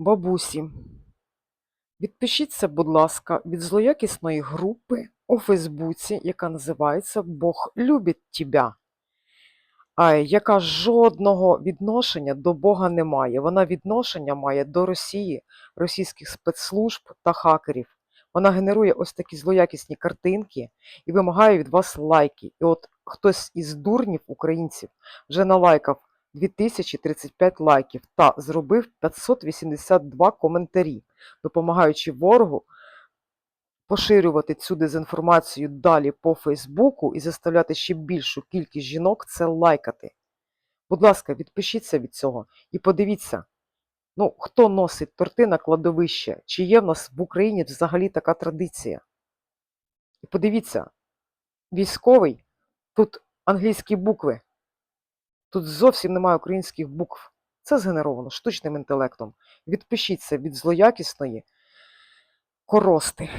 Бабусі, відпишіться, будь ласка, від злоякісної групи у Фейсбуці, яка називається Бог любить тебе, а яка жодного відношення до Бога не має. Вона відношення має до Росії, російських спецслужб та хакерів. Вона генерує ось такі злоякісні картинки і вимагає від вас лайки. І от хтось із дурнів українців вже налайкав 2035 лайків та зробив 582 коментарі, допомагаючи ворогу поширювати цю дезінформацію далі по Фейсбуку і заставляти ще більшу кількість жінок це лайкати. Будь ласка, відпишіться від цього і подивіться, ну, хто носить торти на кладовище, чи є в нас в Україні взагалі така традиція. І подивіться, військовий, тут англійські букви, тут зовсім немає українських букв. Це згенеровано штучним інтелектом. Відпишіться від злоякісної корости.